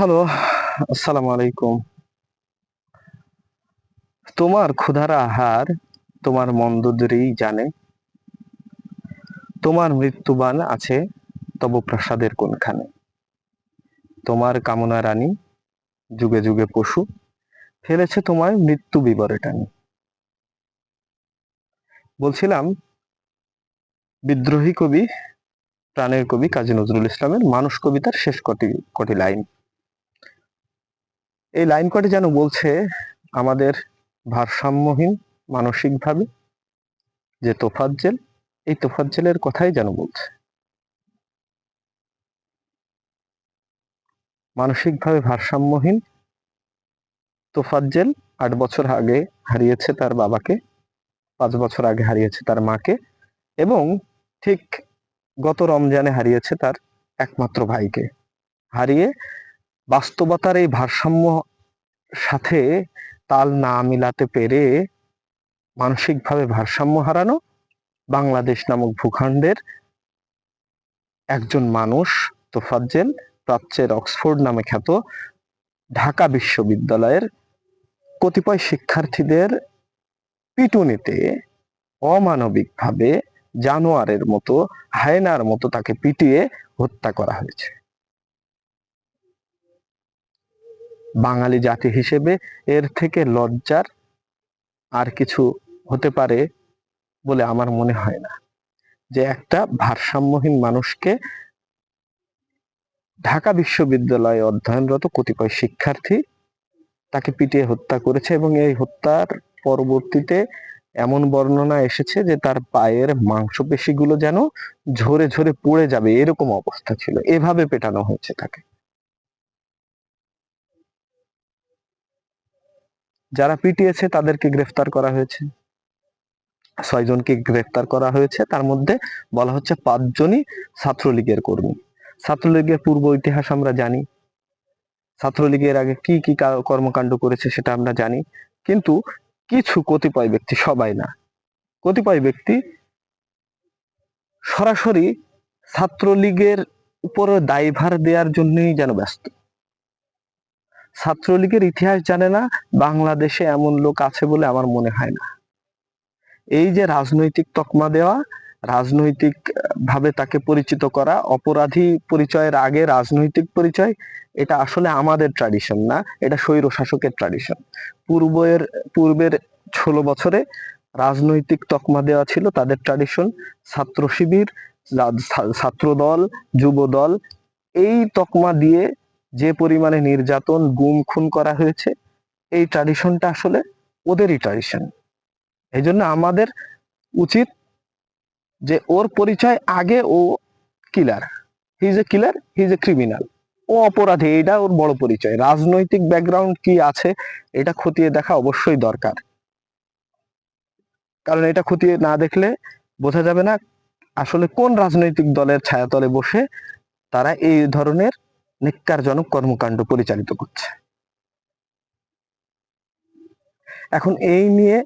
Hello আসসালামু আলাইকুম তোমার ক্ষুধার আহার তোমার মন্দোদরেই জানে। তোমার মৃত্যুবান আছে তব প্রাসাদের কোনখানে। তোমার কামনা রানী যুগে যুগে পশু, ফেলেছে তোমার মৃত্যু বিবরে টানি। বলছিলাম, বিদ্রোহী কবি, প্রাণের কবি কাজী নজরুল ইসলামের মানুষ কবিতার শেষ কটি কটি লাইন। এই লাইন কটি যেন বলছে আমাদের ভারসাম্যহীন মানসিকভাবে যে তোফাজ্জেল এই তোফাজ্জেলের কথাই যেন বলছে। মানসিকভাবে ভারসাম্যহীন তোফাজ্জেল আট বছর আগে হারিয়েছে তার বাবাকে, পাঁচ বছর আগে হারিয়েছে তার মাকে এবং ঠিক গত রমজানে হারিয়েছে তার একমাত্র ভাইকে। হারিয়ে বাস্তবতার এই ভারসাম্য সাথে তাল না মিলাতে পেরে মানসিকভাবে ভারসাম্য হারানো বাংলাদেশ নামক ভূখণ্ডের একজন মানুষ তোফাজ্জেল প্রাচ্যের অক্সফোর্ড নামে খ্যাত ঢাকা বিশ্ববিদ্যালয়ের কতিপয় শিক্ষার্থীদের পিটুনিতে অমানবিকভাবে জানোয়ারের মতো, হায়নার মতো তাকে পিটিয়ে হত্যা করা হয়েছে। বাঙালি জাতি হিসেবে এর থেকে লজ্জার আর কিছু হতে পারে বলে আমার মনে হয় না। যে একটা ভারসাম্যহীন মানুষকে ঢাকা বিশ্ববিদ্যালয়ে অধ্যয়নরত কতিপয় শিক্ষার্থী তাকে পিটিয়ে হত্যা করেছে এবং এই হত্যার পরবর্তীতে এমন বর্ণনা এসেছে যে তার পায়ের মাংসপেশিগুলো যেন ঝরে ঝরে পড়ে যাবে, এরকম অবস্থা ছিল। এভাবে পেটানো হয়েছে তাকে। যারা পিটিয়েছে তাদেরকে গ্রেফতার করা হয়েছে। ছয়জনকে গ্রেফতার করা হয়েছে। তার মধ্যে বলা হচ্ছে পাঁচজনই ছাত্রলীগের কর্মী। ছাত্রলীগের পূর্ব ইতিহাস আমরা জানি। ছাত্রলীগের আগে কি কি কর্মকাণ্ড করেছে সেটা আমরা জানি। কিন্তু কিছু কতিপয় ব্যক্তি, সবাই না। কতিপয় ব্যক্তি সরাসরি ছাত্রলীগের উপরে দায়ভার দেওয়ার জন্যই যেন ব্যস্ত। ছাত্রলীগের ইতিহাস জানে না, বাংলাদেশে এমন লোক আছে বলে আমার মনে হয় না। এই যে রাজনৈতিক তকমা দেওয়া, রাজনৈতিক ভাবে তাকে পরিচিত করা, অপরাধী পরিচয়ের আগে রাজনৈতিক পরিচয়, এটা আসলে আমাদের ট্র্যাডিশন না, এটা স্বৈর শাসকের ট্র্যাডিশন পূর্বের পূর্বের ষোলো বছরে রাজনৈতিক তকমা দেওয়া ছিল তাদের ট্র্যাডিশন ছাত্র শিবির ছাত্রদল যুব দল এই তকমা দিয়ে যে পরিমাণে নির্যাতন, গুম, খুন করা হয়েছে, এই ট্র্যাডিশনটা আসলে ওদেরই ট্র্যাডিশন এই জন্য আমাদের উচিত যে ওর পরিচয় আগে ও killer he is a killer he is a criminal ও অপরাধী এটা ওর বড় পরিচয়। রাজনৈতিক ব্যাকগ্রাউন্ড কি আছে, এটা খতিয়ে দেখা অবশ্যই দরকার। কারণ এটা খতিয়ে না দেখলে বোঝা যাবে না আসলে কোন রাজনৈতিক দলের ছায়াতলে বসে তারা এই ধরনের নিকারজনক কর্মকাণ্ড পরিচালিত করছে। এখন এই নিয়ে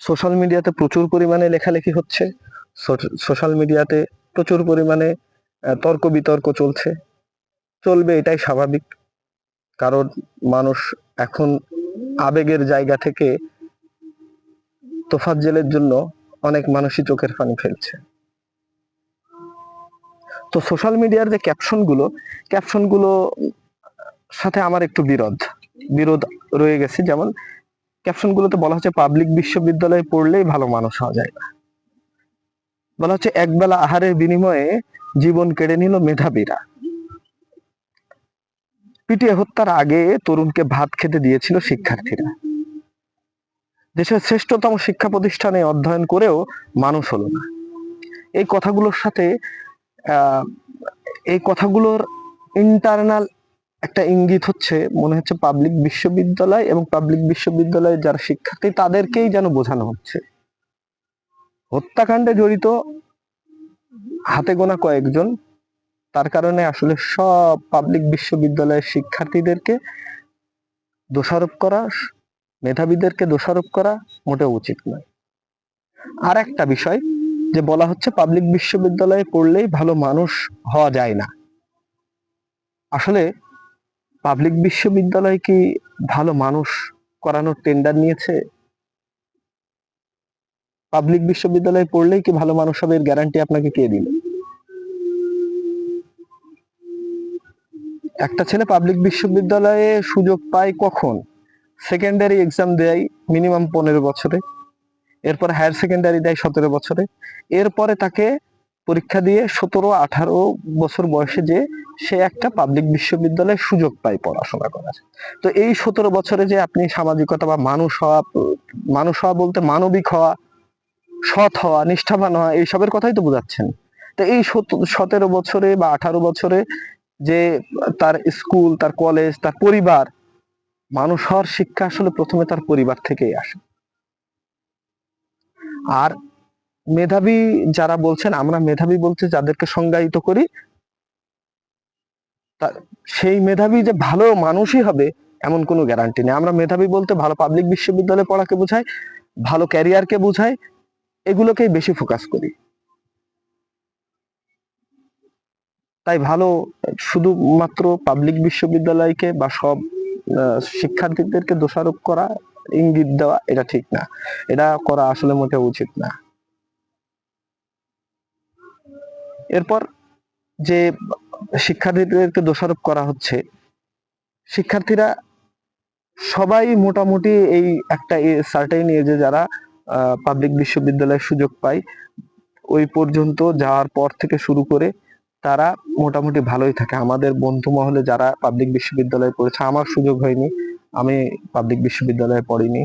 সোশ্যাল মিডিয়াতে প্রচুর পরিমাণে লেখালেখি হচ্ছে। সোশ্যাল মিডিয়াতে প্রচুর পরিমাণে তর্ক বিতর্ক চলছে। চলবে এটাই স্বাভাবিক। কারণ মানুষ এখন আবেগের জায়গা থেকে তোফাজ্জেলের জন্য অনেক মানুষই চোখের পানি ফেলছে। তো সোশ্যাল মিডিয়ার যে ক্যাপশনগুলো ক্যাপশনগুলো সাথে আমার একটু বিরোধ। বিরোধ রয়ে গেছে, যেমন ক্যাপশনগুলোতে বলা হচ্ছে পাবলিক বিশ্ববিদ্যালয়ে পড়লেই ভালো মানুষ হওয়া যায় না। বলা হচ্ছে একবেলা আহারের বিনিময়ে জীবন কেড়ে নিল মেধাবীরা। পিটিয়ে হত্যার আগে তরুণকে ভাত খেতে দিয়েছিল শিক্ষার্থীরা। দেশের শ্রেষ্ঠতম শিক্ষা প্রতিষ্ঠানে অধ্যয়ন করেও মানুষ হলো না। এই কথাগুলোর সাথে এই কথাগুলোর ইন্টারনাল একটা ইঙ্গিত হচ্ছে, মনে হচ্ছে পাবলিক বিশ্ববিদ্যালয় এবং পাবলিক বিশ্ববিদ্যালয়ের যারা শিক্ষার্থী, তাদেরকেই যেন বোঝানো হচ্ছে। হত্যাকাণ্ডে জড়িত হাতে গোনা কয়েকজন, তার কারণে আসলে সব পাবলিক বিশ্ববিদ্যালয়ের শিক্ষার্থীদেরকে দোষারোপ করা, মেধাবীদেরকে দোষারোপ করা মোটেও উচিত নয়। আর একটা বিষয় যে বলা হচ্ছে পাবলিক বিশ্ববিদ্যালয়ে পড়লেই ভালো মানুষ হওয়া যায় না। আসলে পাবলিক বিশ্ববিদ্যালয় কি ভালো মানুষ করানোর টেন্ডার নিয়েছে? পাবলিক বিশ্ববিদ্যালয়ে পড়লেই কি ভালো মানুষ হবে এর গ্যারান্টি আপনাকে কে দিল? একটা ছেলে পাবলিক বিশ্ববিদ্যালয়ে সুযোগ পায় কখন? সেকেন্ডারি এক্সাম দেয় মিনিমাম পনেরো বছরে। এরপর হায়ার সেকেন্ডারি দেয় সতেরো বছরে। এরপরে তাকে পরীক্ষা দিয়ে সতেরো, আঠারো বছর বয়সে যে সে একটা পাবলিক বিশ্ববিদ্যালয়ে সুযোগ পায় পড়াশোনা করার। তো এই সতেরো বছরে যে আপনি সামাজিকতা বা মানুষ হওয়া মানুষ হওয়া বলতে মানবিক হওয়া, সৎ হওয়া, নিষ্ঠাবান হওয়া, এইসবের কথাই তো বোঝাচ্ছেন। তো এই সতেরো বছরে বা আঠারো বছরে যে তার স্কুল তার কলেজ তার পরিবার, মানুষ হওয়ার শিক্ষা আসলে প্রথমে তার পরিবার থেকেই আসে। আর মেধাবী যারা বলছেন, আমরা মেধাবী বলতে যাদেরকে সংজ্ঞায়িত করি সেই মেধাবী যে ভালো মানুষই হবে, এমন কোনো গ্যারান্টি নেই। আমরা মেধাবী বলতে ভালো পাবলিক বিশ্ববিদ্যালয়ে পড়াকে বোঝাই, ভালো ক্যারিয়ারকে বোঝাই, এগুলোকেই বেশি ফোকাস করি। তাই ভালো শুধুমাত্র পাবলিক বিশ্ববিদ্যালয়কে বা সব শিক্ষার্থীদেরকে দোষারোপ করা ইঙ্গিত দেওয়া, এটা ঠিক না। এটা করা আসলে মোটেও উচিত না। এরপর যে শিক্ষার্থীদেরকে দোষারোপ করা হচ্ছে, শিক্ষার্থীরা সবাই মোটামুটি এই একটা সার্টেন এজে যারা পাবলিক বিশ্ববিদ্যালয়ের সুযোগ পায়, ওই পর্যন্ত যাওয়ার পর থেকে শুরু করে তারা মোটামুটি ভালোই থাকে। আমাদের বন্ধু মহলে যারা পাবলিক বিশ্ববিদ্যালয়ে পড়েছে, আমার সুযোগ হয়নি। আমি পাবলিক বিশ্ববিদ্যালয়ে পড়িনি,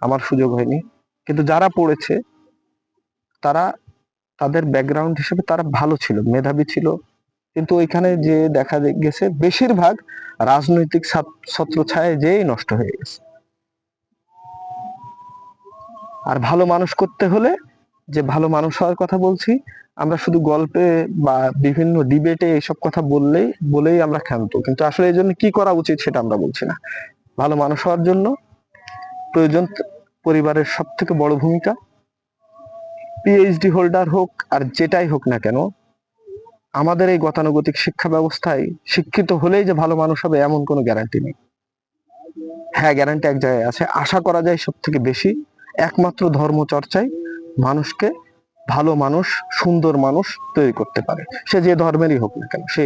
আমার সুযোগ হয়নি। কিন্তু যারা পড়েছে, তারা তাদের ব্যাকগ্রাউন্ড হিসেবে তারা ভালো ছিল, মেধাবী ছিল। কিন্তু ওইখানে যে দেখা গেছে, বেশিরভাগ রাজনৈতিক ছত্রছায়ায় যেই নষ্ট হয়ে গেছে। আর ভালো মানুষ করতে হলে যে ভালো মানুষ হওয়ার কথা বলছি, আমরা শুধু গল্পে বা বিভিন্ন ডিবেটে এইসব কথা বললেই, বলেই আমরা ক্ষান্ত। কিন্তু আসলে এই জন্য কি করা উচিত সেটা আমরা বলছি না। ভালো মানুষ হওয়ার জন্য প্রয়োজন পরিবারের সব থেকে বড় ভূমিকা। পিএইচডি হোল্ডার হোক আর যেটাই হোক না কেন, আমাদের এই গতানুগতিক শিক্ষা ব্যবস্থায় শিক্ষিত হলেই যে ভালো মানুষ হবে এমন কোনো গ্যারান্টি নেই। হ্যাঁ গ্যারান্টি এক জায়গায় আছে। আশা করা যায় সব থেকে বেশি, একমাত্র ধর্ম চর্চায় মানুষকে ভালো মানুষ, সুন্দর মানুষ তৈরি করতে পারে। সে যে ধর্মেরই হোক না কেন, সে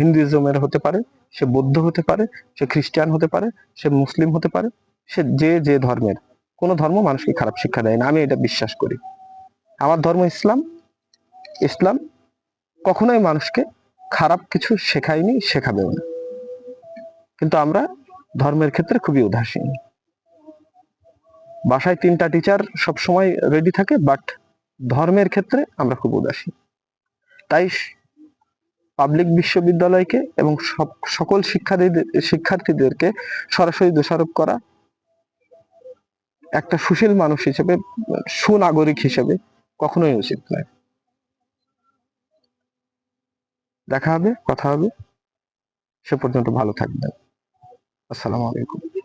হিন্দুইজমের হতে পারে সে বৌদ্ধ হতে পারে, সে খ্রিস্টান হতে পারে, সে মুসলিম হতে পারে, সে যে যে ধর্মের। কোনো ধর্ম মানুষকে খারাপ শিক্ষা দেয় না, আমি এটা বিশ্বাস করি। আমার ধর্ম ইসলাম ইসলাম কখনোই মানুষকে খারাপ কিছু শেখায়নি, শেখাবেও না। কিন্তু আমরা ধর্মের ক্ষেত্রে খুবই উদাসীন। বাসায় তিনটা টিচার সব সময় রেডি থাকে বাট ধর্মের ক্ষেত্রে আমরা খুব উদাসীন। তাই পাবলিক বিশ্ববিদ্যালয়কে এবং সকল শিক্ষার্থীদের, শিক্ষার্থীদেরকে সরাসরি দোষারোপ করা একটা সুশীল মানুষ হিসেবে, সুনাগরিক হিসেবে কখনোই উচিত নয়। দেখা হবে, কথা হবে। সে পর্যন্ত ভালো থাকবেন। আসসালামু আলাইকুম।